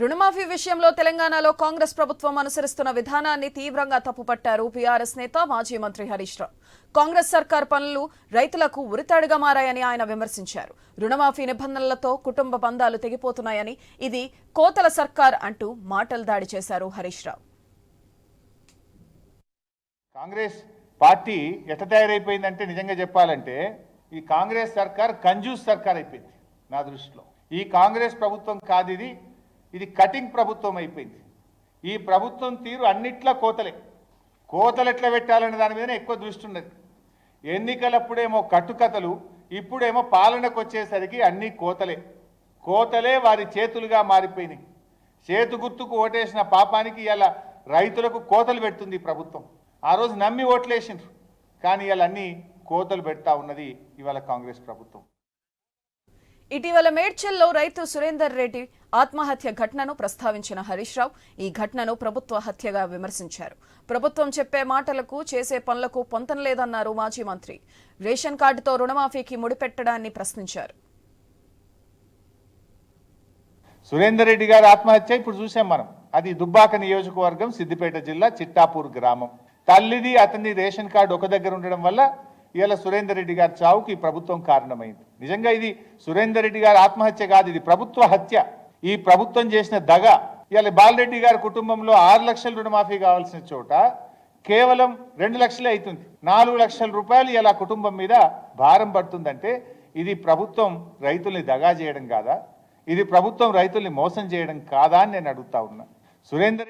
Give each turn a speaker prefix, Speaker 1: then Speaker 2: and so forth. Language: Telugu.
Speaker 1: రుణమాఫీ విషయంలో తెలంగాణలో కాంగ్రెస్ ప్రభుత్వం అనుసరిస్తున్న విధానాన్ని తీవ్రంగా తప్పుపట్టారు పీఆర్ఎస్ నేత మాజీ మంత్రి హరీష్ రావు. కాంగ్రెస్ సర్కార్ పనులు రైతులకు ఉరితాడుగా మారాయని ఆయన విమర్శించారు. రుణమాఫీ నిబంధనలతో కుటుంబ బంధాలు తెగిపోతున్నాయని ఇది కోతల సర్కార్ అంటూ మాటలు దాడి చేశారు హరీష్ రావు.
Speaker 2: కాంగ్రెస్ పార్టీ ఎట తయారైపోయిందంటే నిజంగా చెప్పాలంటే ఈ కాంగ్రెస్ సర్కార్ కంజూస్ సర్కార్ అయిపోయింది నా దృష్టిలో. ఈ కాంగ్రెస్ ప్రభుత్వం కాదు ఇది ఇది కటింగ్ ప్రభుత్వం అయిపోయింది. ఈ ప్రభుత్వం తీరు అన్నిట్లా కోతలే. కోతలు ఎట్లా పెట్టాలనే దాని మీదనే ఎక్కువ దృష్టి ఉన్నది. ఎన్నికలప్పుడేమో కట్టుకథలు ఇప్పుడేమో పాలనకు వచ్చేసరికి అన్ని కోతలే. కోతలే వారి చేతులుగా మారిపోయినాయి. చేతు గుర్తుకు ఓటేసిన పాపానికి ఇలా రైతులకు కోతలు పెడుతుంది ప్రభుత్వం. ఆ రోజు నమ్మి ఓట్లేసిండ్రు. కానీ ఇలా అన్ని కోతలు పెడతా ఉన్నది ఇవాళ కాంగ్రెస్ ప్రభుత్వం.
Speaker 1: ఇటీవల మేడ్చల్లో రైతు సురేందర్ రెడ్డి ఆత్మహత్య ఘటనను ప్రస్తావించిన హరీష్ రావు ఈ ఘటనను ప్రభుత్వ హత్యగా విమర్శించారు. ప్రభుత్వం చెప్పే మాటలకు చేసే పనులకు పొంతం లేదన్నారు మాజీ మంత్రి. రేషన్ కార్డుతో రుణమాఫీకి ముడిపెట్టడాన్ని ప్రశ్నించారు.
Speaker 2: సురేందర్ రెడ్డి గారి ఆత్మహత్య ఇప్పుడు చూసాం మనం. అది దుబ్బాక నియోజకవర్గం సిద్దిపేట జిల్లా చిట్టాపూర్ గ్రామం. తల్లిది అతని రేషన్ కార్డు ఒక దగ్గర ఉండడం వల్ల ఇవాళ సురేందర్ రెడ్డి గారి చావుకి ఈ ప్రభుత్వం కారణమైంది. నిజంగా ఇది సురేందర్ రెడ్డి గారి ఆత్మహత్య కాదు ఇది ప్రభుత్వ హత్య. ఈ ప్రభుత్వం చేసిన దగ ఇవాళ బాలరెడ్డి గారి కుటుంబంలో ఆరు లక్షల రుణమాఫీ కావాల్సిన చోట కేవలం రెండు లక్షలే అవుతుంది. నాలుగు లక్షల రూపాయలు ఇలా కుటుంబం మీద భారం పడుతుందంటే ఇది ప్రభుత్వం రైతుల్ని దగా చేయడం కాదా? ఇది ప్రభుత్వం రైతుల్ని మోసం చేయడం కాదా అని నేను అడుగుతా ఉన్నా. సురేందర్